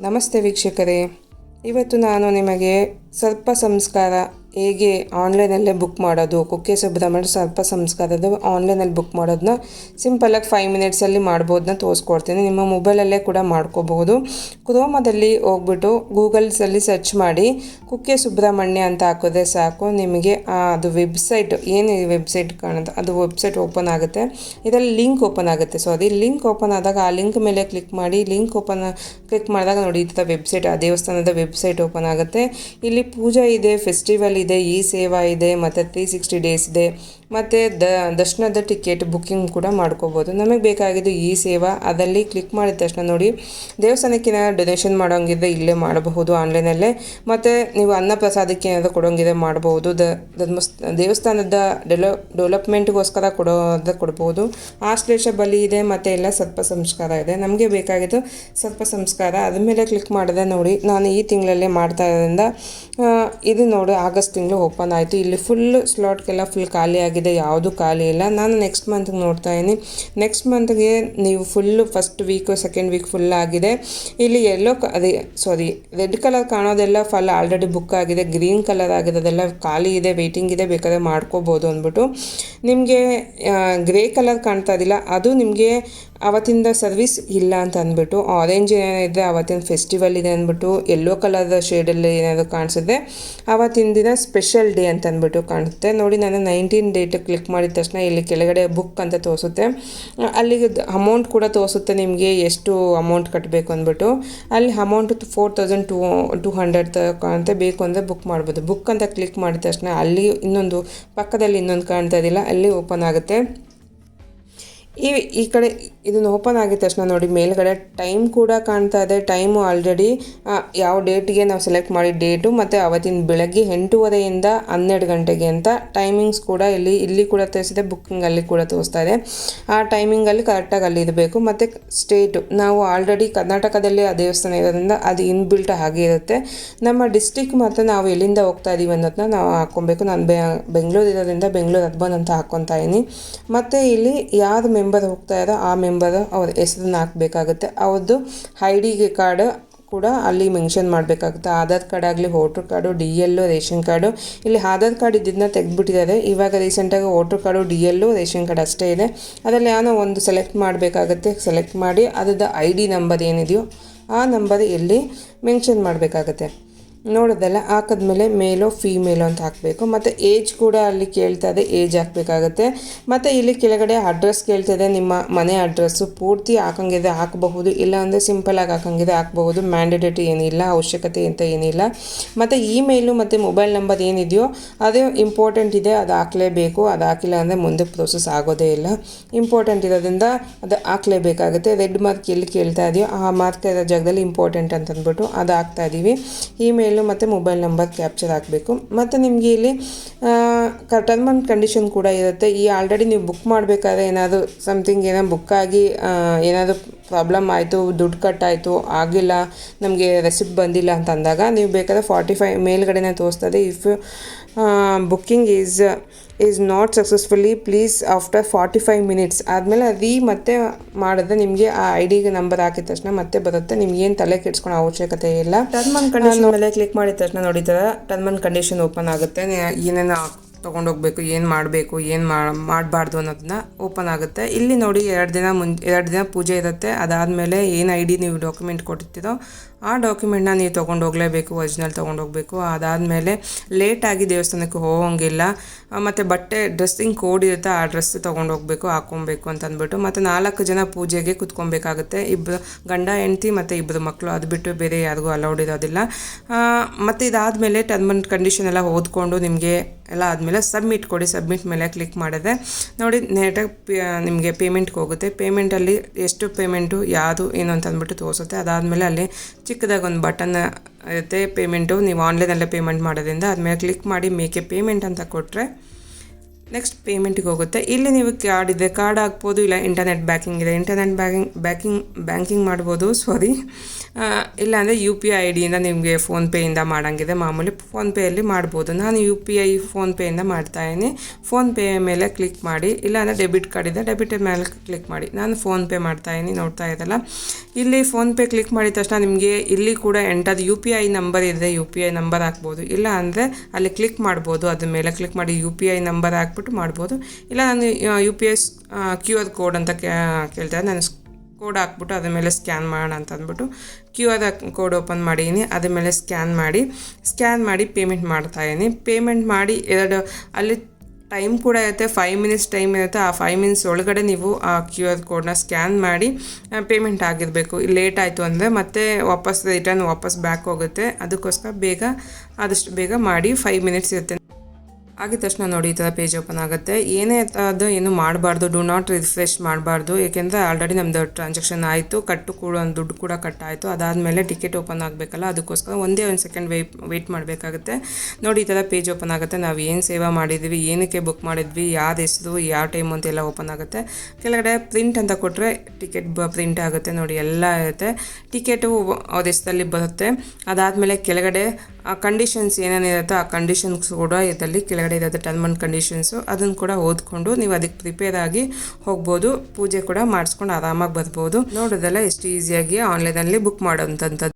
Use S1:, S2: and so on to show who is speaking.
S1: ನಮಸ್ತೆ ವೀಕ್ಷಕರೇ. ಇವತ್ತು ನಾನು ನಿಮಗೆ ಸರ್ಪ ಸಂಸ್ಕಾರ ಹೇಗೆ ಆನ್ಲೈನಲ್ಲೇ ಬುಕ್ ಮಾಡೋದು, ಕುಕ್ಕೆ ಸುಬ್ರಹ್ಮಣ್ಯ ಸರ್ಪ ಸಂಸ್ಕಾರದ ಆನ್ಲೈನಲ್ಲಿ ಬುಕ್ ಮಾಡೋದನ್ನ ಸಿಂಪಲಾಗಿ ಫೈವ್ ಮಿನಿಟ್ಸಲ್ಲಿ ಮಾಡ್ಬೋದನ್ನ ತೋರಿಸ್ಕೊಡ್ತೀನಿ. ನಿಮ್ಮ ಮೊಬೈಲಲ್ಲೇ ಕೂಡ ಮಾಡ್ಕೋಬಹುದು. ಕ್ರೋಮದಲ್ಲಿ ಹೋಗ್ಬಿಟ್ಟು ಗೂಗಲ್ಸಲ್ಲಿ ಸರ್ಚ್ ಮಾಡಿ ಕುಕ್ಕೆ ಸುಬ್ರಹ್ಮಣ್ಯ ಅಂತ ಹಾಕಿದ್ರೆ ಸಾಕು. ನಿಮಗೆ ಅದು ವೆಬ್ಸೈಟ್, ಏನು ವೆಬ್ಸೈಟ್ ಕಾಣುತ್ತೆ, ಅದು ವೆಬ್ಸೈಟ್ ಓಪನ್ ಆಗುತ್ತೆ. ಇದರಲ್ಲಿ ಲಿಂಕ್ ಓಪನ್ ಆಗುತ್ತೆ. ಸಾರಿ ಲಿಂಕ್ ಓಪನ್ ಆದಾಗ ಆ ಲಿಂಕ್ ಮೇಲೆ ಕ್ಲಿಕ್ ಮಾಡಿ, ಲಿಂಕ್ ಓಪನ್ ಕ್ಲಿಕ್ ಮಾಡಿದಾಗ ನೋಡಿ, ಈ ಥರ ವೆಬ್ಸೈಟ್, ಆ ದೇವಸ್ಥಾನದ ವೆಬ್ಸೈಟ್ ಓಪನ್ ಆಗುತ್ತೆ. ಇಲ್ಲಿ ಪೂಜಾ ಇದೆ, ಫೆಸ್ಟಿವಲ್ ಇ ಸೇವಾ ಇದೆ ಮತ್ತು ತ್ರೀ ಸಿಕ್ಸ್ಟಿ ಡೇಸ್ ಇದೆ. ಮತ್ತು ದ, ದರ್ಶನದ ಟಿಕೆಟ್ ಬುಕ್ಕಿಂಗ್ ಕೂಡ ಮಾಡ್ಕೋಬೋದು. ನಮಗೆ ಬೇಕಾಗಿದ್ದು ಈ ಸೇವಾ ಅದರಲ್ಲಿ ಕ್ಲಿಕ್ ಮಾಡಿದ ತಕ್ಷಣ ನೋಡಿ ದೇವಸ್ಥಾನಕ್ಕೆ ಏನಾದ್ರು ಡೊನೇಷನ್ ಮಾಡೋಂಗಿದ್ರೆ ಇಲ್ಲೇ ಮಾಡಬಹುದು ಆನ್ಲೈನಲ್ಲೇ. ಮತ್ತು ನೀವು ಅನ್ನ ಪ್ರಸಾದಕ್ಕೆ ಏನಾದರೂ ಕೊಡೋಂಗಿದ್ರೆ ಮಾಡಬಹುದು ದ, ಧರ್ಮಸ್, ದೇವಸ್ಥಾನದ ಡೆಲೋ, ಡೆವಲಪ್ಮೆಂಟ್ಗೋಸ್ಕರ ಕೊಡೋದು ಕೊಡ್ಬೋದು. ಆಶ್ಲೇಷ ಬಲಿ ಇದೆ, ಮತ್ತು ಎಲ್ಲ ಸರ್ಪ ಸಂಸ್ಕಾರ ಇದೆ. ನಮಗೆ ಬೇಕಾಗಿದ್ದು ಸರ್ಪ ಸಂಸ್ಕಾರ. ಅದ್ರ ಮೇಲೆ ಕ್ಲಿಕ್ ಮಾಡಿದೆ ನೋಡಿ, ನಾನು ಈ ತಿಂಗಳಲ್ಲೇ ಮಾಡ್ತಾ ಇರೋದ್ರಿಂದ ಇದು ನೋಡಿ, ಆಗಸ್ಟ್ ತಿಂಗಳು ಓಪನ್ ಆಯಿತು. ಇಲ್ಲಿ ಫುಲ್ ಸ್ಲಾಟ್ಗೆಲ್ಲ ಫುಲ್ ಖಾಲಿ ಆಗಿದೆ, ಯಾವುದು ಖಾಲಿ ಇಲ್ಲ. ನಾನು ನೆಕ್ಸ್ಟ್ ಮಂತ್ಗೆ ನೋಡ್ತಾ ಇದ್ದೀನಿ. ನೆಕ್ಸ್ಟ್ ಮಂತ್ಗೆ ನೀವು full first week second week full ಆಗಿದೆ. ಇಲ್ಲಿ ಎಲ್ಲೋ ಅದೇ ಸಾರಿ ರೆಡ್ ಕಲರ್ ಕಾಣೋದೆಲ್ಲ ಫಲ್ ಆಲ್ರೆಡಿ ಬುಕ್ ಆಗಿದೆ. ಗ್ರೀನ್ ಕಲರ್ ಆಗಿರೋದೆಲ್ಲ ಖಾಲಿ ಇದೆ ವೆಯ್ಟಿಂಗ್ ಇದೆ, ಬೇಕಾದ್ರೆ ಮಾಡ್ಕೋಬೋದು ಅಂದ್ಬಿಟ್ಟು. ನಿಮಗೆ ಗ್ರೇ ಕಲರ್ ಕಾಣ್ತಾ ಇದ್ದಿಲ್ಲ ಅದು ನಿಮಗೆ ಅವತ್ತಿಂದ ಸರ್ವಿಸ್ ಇಲ್ಲ ಅಂತ ಅಂದ್ಬಿಟ್ಟು ಆರೆಂಜ್ ಏನಿದೆ ಅವತ್ತಿನ ಫೆಸ್ಟಿವಲ್ ಇದೆ ಅಂದ್ಬಿಟ್ಟು ಯೆಲ್ಲೋ ಕಲರ್ ಶೇಡಲ್ಲಿ ಏನಾದರೂ ಕಾಣಿಸುತ್ತೆ ಅವತ್ತಿನ ದಿನ ಸ್ಪೆಷಲ್ ಡೇ ಅಂತ ಅಂದ್ಬಿಟ್ಟು ಕಾಣುತ್ತೆ ನೋಡಿ, ನಾನು ನೈನ್ಟೀನ್ ಡೇಟ್ ಕ್ಲಿಕ್ ಮಾಡಿದ ತಕ್ಷಣ ಇಲ್ಲಿ ಕೆಳಗಡೆ ಬುಕ್ ಅಂತ ತೋರಿಸುತ್ತೆ. ಅಲ್ಲಿಗೆ ಅಮೌಂಟ್ ಕೂಡ ತೋರಿಸುತ್ತೆ ನಿಮಗೆ, ಎಷ್ಟು ಅಮೌಂಟ್ ಕಟ್ಟಬೇಕು ಅಂದ್ಬಿಟ್ಟು. ಅಲ್ಲಿ amount four thousand two two hundred ಕಾಣುತ್ತೆ ಬೇಕು ಅಂದರೆ ಬುಕ್ ಮಾಡ್ಬೋದು. ಬುಕ್ ಅಂತ ಕ್ಲಿಕ್ ಮಾಡಿದ ತಕ್ಷಣ ಅಲ್ಲಿ ಇನ್ನೊಂದು, ಪಕ್ಕದಲ್ಲಿ ಇನ್ನೊಂದು ಕಾಣ್ತಾ ಇದ್ದಿಲ್ಲ ಅಲ್ಲಿ ಓಪನ್ ಆಗುತ್ತೆ. ಈ ಈ ಕಡೆ ಇದನ್ನು ಓಪನ್ ಆಗಿದ ತಕ್ಷಣ ನೋಡಿ, ಮೇಲ್ಗಡೆ ಟೈಮ್ ಕೂಡ ಕಾಣ್ತಾ ಇದೆ. ಟೈಮು ಆಲ್ರೆಡಿ ಯಾವ ಡೇಟ್ಗೆ ನಾವು ಸೆಲೆಕ್ಟ್ ಮಾಡಿ ಡೇಟು ಮತ್ತು ಅವತ್ತಿನ ಬೆಳಗ್ಗೆ ಎಂಟೂವರೆಯಿಂದ ಹನ್ನೆರಡು ಗಂಟೆಗೆ ಅಂತ ಟೈಮಿಂಗ್ಸ್ ಕೂಡ ಇಲ್ಲಿ ಇಲ್ಲಿ ಕೂಡ ತೋರಿಸಿದೆ ಬುಕ್ಕಿಂಗ್ ಅಲ್ಲಿ ಕೂಡ ತೋರಿಸ್ತಾ ಇದೆ. ಆ ಟೈಮಿಂಗಲ್ಲಿ ಕರೆಕ್ಟಾಗಿ ಅಲ್ಲಿ ಇರಬೇಕು. ಮತ್ತು ಸ್ಟೇಟು ನಾವು ಆಲ್ರೆಡಿ ಕರ್ನಾಟಕದಲ್ಲಿ ಆ ದೇವಸ್ಥಾನ ಇರೋದ್ರಿಂದ ಅದು ಇನ್ಬಿಲ್ಟ್ ಹಾಗೆ ಇರುತ್ತೆ. ನಮ್ಮ ಡಿಸ್ಟಿಕ್ ಮತ್ತು ನಾವು ಎಲ್ಲಿಂದ ಹೋಗ್ತಾ ಇದ್ದೀವಿ ಅನ್ನೋದನ್ನ ನಾವು ಹಾಕ್ಕೊಬೇಕು. ನಾನು ಬೆಂಗಳೂರು ಇರೋದ್ರಿಂದ ಬೆಂಗಳೂರು ಅರ್ಬನ್ ಅಂತ ಹಾಕ್ಕೊತಾ ಇದ್ದೀನಿ ಮತ್ತು ಇಲ್ಲಿ ಯಾರು ಮೆಂಬರ್ ಹೋಗ್ತಾ ಇರೋ ಆ ಮೆಂಬರ್ ಅವ್ರ ಹೆಸರನ್ನ ಹಾಕಬೇಕಾಗುತ್ತೆ. ಅವ್ರದ್ದು ಐ ಡಿ ಕಾರ್ಡ್ ಕೂಡ ಅಲ್ಲಿ ಮೆನ್ಷನ್ ಮಾಡಬೇಕಾಗುತ್ತೆ. ಆಧಾರ್ ಕಾರ್ಡ್ ಆಗಲಿ, voter card, D L ration card. ಇಲ್ಲಿ ಆಧಾರ್ ಕಾರ್ಡ್ ಇದನ್ನ ತೆಗೆದುಬಿಟ್ಟಿದ್ದಾರೆ. ಇವಾಗ ರೀಸೆಂಟಾಗಿ voter card, D L ration card ಅಷ್ಟೇ ಇದೆ. ಅದರಲ್ಲಿ ಏನೋ ಒಂದು ಸೆಲೆಕ್ಟ್ ಮಾಡಬೇಕಾಗುತ್ತೆ. ಸೆಲೆಕ್ಟ್ ಮಾಡಿ ಅದರದ್ದು ಐ ಡಿ ನಂಬರ್ ಏನಿದೆಯೋ ಆ ನಂಬರ್ ಇಲ್ಲಿ ಮೆನ್ಷನ್ ಮಾಡಬೇಕಾಗತ್ತೆ. ನೋಡೋದಲ್ಲ, ಹಾಕಿದ್ಮೇಲೆ ಮೇಲೋ ಫೀಮೇಲೋ ಅಂತ ಹಾಕಬೇಕು. ಮತ್ತು ಏಜ್ ಕೂಡ ಅಲ್ಲಿ ಕೇಳ್ತಾ ಇದೆ ಏಜ್ ಹಾಕಬೇಕಾಗತ್ತೆ. ಮತ್ತು ಇಲ್ಲಿ ಕೆಳಗಡೆ ಅಡ್ರೆಸ್ ಇದೆ, ನಿಮ್ಮ ಮನೆ ಅಡ್ರೆಸ್ಸು ಪೂರ್ತಿ ಹಾಕಂಗಿದೆ, ಹಾಕಬಹುದು. ಇಲ್ಲ ಅಂದರೆ ಸಿಂಪಲಾಗಿ ಹಾಕಂಗಿದೆ, ಹಾಕಬಹುದು. ಮ್ಯಾಂಡೇಟರಿ ಏನಿಲ್ಲ, ಅವಶ್ಯಕತೆ ಅಂತ ಏನಿಲ್ಲ. ಮತ್ತು ಇಮೇಲು ಮತ್ತು ಮೊಬೈಲ್ ನಂಬರ್ ಏನಿದೆಯೋ, ಅದೇ ಇಂಪಾರ್ಟೆಂಟ್ ಇದೆ, ಅದು ಹಾಕಲೇಬೇಕು. ಅದು ಹಾಕಿಲ್ಲ ಅಂದರೆ ಮುಂದೆ ಪ್ರೋಸೆಸ್ ಆಗೋದೇ ಇಲ್ಲ. ಇಂಪಾರ್ಟೆಂಟ್ ಇರೋದ್ರಿಂದ ಅದು ಹಾಕಲೇಬೇಕಾಗುತ್ತೆ. ರೆಡ್ ಮಾರ್ಕ್ ಎಲ್ಲಿ ಕೇಳ್ತಾ ಇದೆಯೋ, ಆ ಮಾರ್ಕ್ ಇರೋ ಜಾಗದಲ್ಲಿ ಇಂಪಾರ್ಟೆಂಟ್ ಅಂತಂದ್ಬಿಟ್ಟು ಅದು ಹಾಕ್ತಾ ಇದ್ದೀವಿ ಇಮೇಲು ಮತ್ತು ಮೊಬೈಲ್ ನಂಬರ್ ಕ್ಯಾಪ್ಚರ್ ಹಾಕಬೇಕು. ಮತ್ತು ನಿಮಗೆ ಇಲ್ಲಿ ಟರ್ಮ್ ಆ್ಯಂಡ್ ಕಂಡೀಷನ್ ಕೂಡ ಇರುತ್ತೆ. ಈ ಆಲ್ರೆಡಿ ನೀವು ಬುಕ್ ಮಾಡಬೇಕಾದ್ರೆ ಏನಾದರೂ ಸಮಥಿಂಗ್ ಏನೋ ಬುಕ್ ಆಗಿ ಏನಾದರೂ ಪ್ರಾಬ್ಲಮ್ ಆಯಿತು ದುಡ್ಡು ಕಟ್ಟಾಯಿತು ಆಗಿಲ್ಲ ನಮಗೆ ರೆಸಿಪ್ಟ್ ಬಂದಿಲ್ಲ ಅಂತ ಅಂದಾಗ ನೀವು ಬೇಕಾದ್ರೆ ಫಾರ್ಟಿ ಫೈವ್ ಮೇಲ್ಗಡೆನೇ ತೋರಿಸ್ತದೆ. If booking is is not successfully please after forty five minutes ಆದಮೇಲೆ ರೀ ಮತ್ತೆ ಮಾಡಿದ್ರೆ ನಿಮಗೆ ಆ ಐ ಡಿಗೆ ನಂಬರ್ ಹಾಕಿದ ತಕ್ಷಣ ಮತ್ತೆ ಬರುತ್ತೆ. ನಿಮ್ಗೆ ಏನು ತಲೆ ಕೆಡ್ಸ್ಕೊಳೋ ಅವಶ್ಯಕತೆ ಇಲ್ಲ. ಟರ್ಮ್ ಆ್ಯಂಡ್ ಕಂಡೀಷನ್ ಮೇಲೆ ಕ್ಲಿಕ್ ಮಾಡಿದ ತಕ್ಷಣ ನೋಡಿದ್ರೆ ಟರ್ಮ್ ಆ್ಯಂಡ್ ಕಂಡೀಷನ್ ಓಪನ್ ಆಗುತ್ತೆ ಏನೇನು ತೊಗೊಂಡೋಗ್ಬೇಕು, ಏನು ಮಾಡಬೇಕು, ಏನು ಮಾಡಬಾರ್ದು ಅನ್ನೋದನ್ನ ಓಪನ್ ಆಗುತ್ತೆ. ಇಲ್ಲಿ ನೋಡಿ ಎರಡು ದಿನ ಮುನ್ ಎರಡು ದಿನ ಪೂಜೆ ಇರುತ್ತೆ. ಅದಾದಮೇಲೆ ಏನು ಐ ಡಿ ನೀವು ಡಾಕ್ಯುಮೆಂಟ್ ಕೊಟ್ಟಿರ್ತೀರೋ ಆ ಡಾಕ್ಯುಮೆಂಟ್ನ ನೀವು ತೊಗೊಂಡು ಹೋಗಲೇಬೇಕು ಒರಿಜಿನಲ್ ತೊಗೊಂಡು ಹೋಗಬೇಕು ಅದಾದಮೇಲೆ ಲೇಟಾಗಿ ದೇವಸ್ಥಾನಕ್ಕೆ ಹೋಗೋಂಗಿಲ್ಲ. ಮತ್ತು ಬಟ್ಟೆ ಡ್ರೆಸ್ಸಿಂಗ್ ಕೋಡ್ ಇರುತ್ತೆ, ಆ ಡ್ರೆಸ್ ಹೋಗಬೇಕು ಹಾಕ್ಕೊಬೇಕು ಅಂತ ಅಂದ್ಬಿಟ್ಟು. ಮತ್ತು ನಾಲ್ಕು ಜನ ಪೂಜೆಗೆ ಕುತ್ಕೊಬೇಕಾಗುತ್ತೆ. ಇಬ್ಬರು ಗಂಡ, ಹೆಂಡ್ತಿ ಮತ್ತು ಇಬ್ಬರು ಮಕ್ಕಳು ಅದು ಬಿಟ್ಟು ಬೇರೆ ಯಾರಿಗೂ ಅಲೌಡ್ ಇರೋದಿಲ್ಲ. ಮತ್ತು ಇದಾದಮೇಲೆ ಟರ್ಮ್ ಆ್ಯಂಡ್ ಕಂಡೀಷನ್ ಎಲ್ಲ ಓದ್ಕೊಂಡು ನಿಮಗೆ ಎಲ್ಲ ಆದಮೇಲೆ ಸಬ್ಮಿಟ್ ಕೊಡಿ ಸಬ್ಮಿಟ್ ಮೇಲೆ ಕ್ಲಿಕ್ ಮಾಡಿದೆ ನೋಡಿ ನೇಟಾಗಿ ನಿಮಗೆ ಪೇಮೆಂಟ್ಗೆ ಹೋಗುತ್ತೆ. ಪೇಮೆಂಟಲ್ಲಿ ಎಷ್ಟು ಪೇಮೆಂಟು ಯಾವುದು, ಏನು ಅಂತ ಅಂದ್ಬಿಟ್ಟು ತೋರಿಸುತ್ತೆ. ಅದಾದಮೇಲೆ ಅಲ್ಲಿ ಚಿಕ್ಕದಾಗಿ ಒಂದು ಬಟನ್ ಇರುತ್ತೆ. ಪೇಮೆಂಟು ನೀವು ಆನ್ಲೈನಲ್ಲೇ ಪೇಮೆಂಟ್ ಮಾಡೋದ್ರಿಂದ ಅದ್ಮೇಲೆ ಕ್ಲಿಕ್ ಮಾಡಿ ಮೇಕೆ ಪೇಮೆಂಟ್ ಅಂತ ಕೊಟ್ಟರೆ ನೆಕ್ಸ್ಟ್ ಪೇಮೆಂಟಿಗೆ ಹೋಗುತ್ತೆ. ಇಲ್ಲಿ ನೀವು ಕಾರ್ಡ್ ಇದೆ. ಕಾರ್ಡ್ ಹಾಕ್ಬೋದು ಇಲ್ಲ ಇಂಟರ್ನೆಟ್ ಬ್ಯಾಂಕಿಂಗ್ ಇದೆ. ಇಂಟರ್ನೆಟ್ ಬ್ಯಾಂಕಿಂಗ್ ಬ್ಯಾಂಕಿಂಗ್ ಬ್ಯಾಂಕಿಂಗ್ ಮಾಡ್ಬೋದು. ಸಾರಿ ಇಲ್ಲಾಂದರೆ ಯು ಪಿ ಐ ಡಿಯಿಂದ ನಿಮಗೆ ಫೋನ್ಪೇಯಿಂದ ಮಾಡೋಂಗಿದೆ. ಮಾಮೂಲಿ ಫೋನ್ಪೇಯಲ್ಲಿ ಮಾಡ್ಬೋದು. ನಾನು ಯು ಪಿ ಐ ಫೋನ್ಪೇಯಿಂದ ಮಾಡ್ತಾಯಿದ್ದೀನಿ ಫೋನ್ಪೇ ಮೇಲೆ ಕ್ಲಿಕ್ ಮಾಡಿ. ಇಲ್ಲಾಂದರೆ ಡೆಬಿಟ್ ಕಾರ್ಡ್ ಇದೆ. ಡೆಬಿಟ್ ಮೇಲೆ ಕ್ಲಿಕ್ ಮಾಡಿ. ನಾನು ಫೋನ್ಪೇ ಮಾಡ್ತಾಯಿದ್ದೀನಿ ನೋಡ್ತಾ ಇದ್ದಲ್ಲ. ಇಲ್ಲಿ ಫೋನ್ಪೇ ಕ್ಲಿಕ್ ಮಾಡಿದ ತಕ್ಷಣ ನಿಮಗೆ ಇಲ್ಲಿ ಕೂಡ enter U P I number ಇದೆ. ಯು ಪಿ ಐ ನಂಬರ್ ಹಾಕ್ಬೋದು. ಇಲ್ಲ ಅಂದರೆ ಅಲ್ಲಿ ಕ್ಲಿಕ್ ಮಾಡ್ಬೋದು. ಅದ್ರ ಮೇಲೆ ಕ್ಲಿಕ್ ಮಾಡಿ. ಯು ಪಿ ಐ ನಂಬರ್ ಹಾಕ್ಬಿಟ್ಟು ಮಾಡ್ಬೋದು. ಇಲ್ಲ, ನಾನು U P S Q R code ಅಂತ ಕೇ- ಕೇಳ್ತಾರೆ ನಾನು ಕೋಡ್ ಹಾಕ್ಬಿಟ್ಟು ಅದ್ರ ಮೇಲೆ ಸ್ಕ್ಯಾನ್ ಮಾಡೋಣ ಅಂತ ಅಂದ್ಬಿಟ್ಟು ಕ್ಯೂ ಆರ್ ಕೋಡ್ ಓಪನ್ ಮಾಡಿದ್ದೀನಿ ಅದ್ರ ಮೇಲೆ ಸ್ಕ್ಯಾನ್ ಮಾಡಿ ಸ್ಕ್ಯಾನ್ ಮಾಡಿ ಪೇಮೆಂಟ್ ಮಾಡ್ತಾಯಿದ್ದೀನಿ ಪೇಮೆಂಟ್ ಮಾಡಿ ಎರಡು, ಅಲ್ಲಿ ಟೈಮ್ ಕೂಡ ಇರುತ್ತೆ. ಫೈವ್ ಮಿನಿಟ್ಸ್ ಟೈಮ್ ಇರುತ್ತೆ. ಆ ಫೈವ್ ಮಿನಿಟ್ಸ್ ಒಳಗಡೆ ನೀವು ಆ ಕ್ಯೂ ಆರ್ ಕೋಡ್ನ ಸ್ಕ್ಯಾನ್ ಮಾಡಿ ಪೇಮೆಂಟ್ ಆಗಿರಬೇಕು. ಲೇಟ್ ಆಯಿತು ಅಂದರೆ ಮತ್ತೆ ವಾಪಸ್ ರಿಟರ್ನ್ ವಾಪಸ್ ಬ್ಯಾಕ್ ಹೋಗುತ್ತೆ. ಅದಕ್ಕೋಸ್ಕರ ಬೇಗ, ಆದಷ್ಟು ಬೇಗ ಮಾಡಿ ಫೈವ್ ಮಿನಿಟ್ಸ್ ಇರುತ್ತೆ. ಆಗಿದ ತಕ್ಷಣ ನೋಡಿ ಈ ಥರ ಪೇಜ್ ಓಪನ್ ಆಗುತ್ತೆ. ಏನೇ ಅದು ಏನು ಮಾಡಬಾರ್ದು ಡು ನಾಟ್ ರಿಫ್ರೆಶ್ ಮಾಡಬಾರ್ದು. ಏಕೆಂದರೆ ಆಲ್ರೆಡಿ ನಮ್ಮದು ಟ್ರಾನ್ಸಾಕ್ಷನ್ ಆಯಿತು, ಕಟ್ಟು ಕೂಡ ಒಂದು ದುಡ್ಡು ಕೂಡ ಕಟ್ ಆಯಿತು. ಅದಾದಮೇಲೆ ಟಿಕೆಟ್ ಓಪನ್ ಆಗಬೇಕಲ್ಲ, ಅದಕ್ಕೋಸ್ಕರ ಒಂದೇ ಒಂದು ಸೆಕೆಂಡ್ ವೆಯ್ಟ್ ವೆಯ್ಟ್ ಮಾಡಬೇಕಾಗುತ್ತೆ. ನೋಡಿ ಈ ಥರ ಪೇಜ್ ಓಪನ್ ಆಗುತ್ತೆ. ನಾವು ಏನು ಸೇವಾ ಮಾಡಿದ್ವಿ, ಏನಕ್ಕೆ ಬುಕ್ ಮಾಡಿದ್ವಿ, ಯಾವ್ದು ಹೆಸರು, ಯಾವ ಟೈಮ್ ಅಂತೆಲ್ಲ ಓಪನ್ ಆಗುತ್ತೆ. ಕೆಳಗಡೆ ಪ್ರಿಂಟ್ ಅಂತ ಕೊಟ್ಟರೆ ಟಿಕೆಟ್ ಬ ಪ್ರಿಂಟ್ ಆಗುತ್ತೆ. ನೋಡಿ ಎಲ್ಲ ಇರುತ್ತೆ. ಟಿಕೆಟು ಅವ್ರ ಹೆಸರಲ್ಲಿ ಬರುತ್ತೆ. ಅದಾದಮೇಲೆ ಕೆಳಗಡೆ ಆ ಕಂಡೀಷನ್ಸ್ ಏನೇನಿರುತ್ತೋ ಆ ಕಂಡೀಷನ್ಸ್ ಕೂಡ ಇದರಲ್ಲಿ ಕೆಳಗಡೆ ಇರುತ್ತೆ ಟರ್ಮ್ ಆ್ಯಂಡ್ ಕಂಡೀಷನ್ಸು ಅದನ್ನು ಕೂಡ ಓದ್ಕೊಂಡು ನೀವು ಅದಕ್ಕೆ ಪ್ರಿಪೇರ್ ಆಗಿ ಹೋಗ್ಬೋದು. ಪೂಜೆ ಕೂಡ ಮಾಡಿಸ್ಕೊಂಡು ಆರಾಮಾಗಿ ಬರ್ಬೋದು. ನೋಡೋದೆಲ್ಲ ಎಷ್ಟು ಈಸಿಯಾಗಿ ಆನ್ಲೈನಲ್ಲಿ ಬುಕ್ ಮಾಡೋಂಥದ್ದು